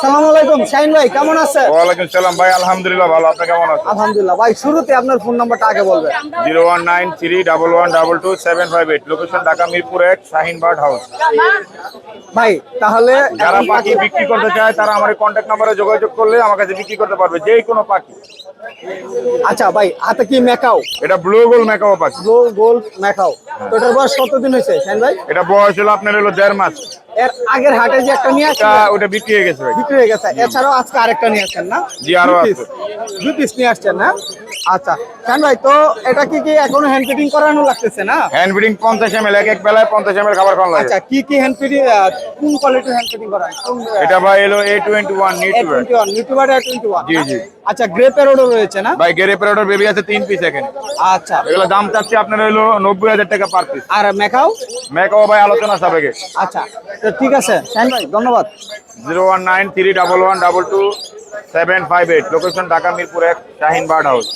সালাম আলাইকুম শাহিন ভাই কেমন ওয়ালাইকুম সালাম ভাই আলহামদুলিল্লাহ ভালো আপনি কেমন আছেন? আলহামদুলিল্লাহ। ভাই শুরুতে আপনার ফোন নাম্বারটা আগে বলবেন। Zero one nine three double one double two seven five eight location Dhaka Mirpur এক শাহিন বার্ড হাউস। ভাই তাহলে যারা পাখি বিক্রি করতে চায় তারা আমার কন্ট্যাক্ট নাম্বারে যোগাযোগ করলে আমার কাছে বিক্রি করতে পারবে যে কোনো পাখি। আচ্ছা ভাই হাতে কি মেকাও এটা ব্লু গোল মেকাও পাখি। গোল গোল মেকাও তো এটার বয়স কতদিন হয়েছে শাহিন ভাই? এটা বয়স হলো আপনার হলো দেড় মাস। এর আগের হাটে যে একটা নিয়ে আসছে ওটা বিক্রি হয়ে গেছে ভাই। বিক্রি হয়ে গেছে। এছাড়াও আজকে আরেকটা নিয়ে আসছেন না? জি, আরও আছে। দুই পিস নিয়ে আসছেন না? আচ্ছা শাহিন ভাই তো এটা কি কি এখনও হ্যান্ড ফিটিং করানো লাগতেছে না? হ্যান্ড পঞ্চাশ এম এল এক এক বেলায় পঞ্চাশ এম এল খাবার খাওয়ানো লাগে। আচ্ছা কি কি হ্যান্ড ফিটিং কোন কোয়ালিটির হ্যান্ড ফিটিং করা এটা ভাই এলো এ twenty one NEET twenty one YouTuber twenty one জি, জি। আচ্ছা গ্রে প্যারোডও রয়েছে না? ভাই গেরে পেরোটার বেবি আছে তিন পিস এখানে। আচ্ছা। এগুলো দাম চাচ্ছি আপনার হলো নব্বই হাজার টাকা পার পিস আর মেকাও মেকাও ভাই আলোচনা সাবেকে আচ্ছা তো ঠিক আছে। ভাই, ধন্যবাদ। Zero one nine three double one double two seven five eight. Location Dhaka Mirpur এক শাহিন বার্ড হাউস।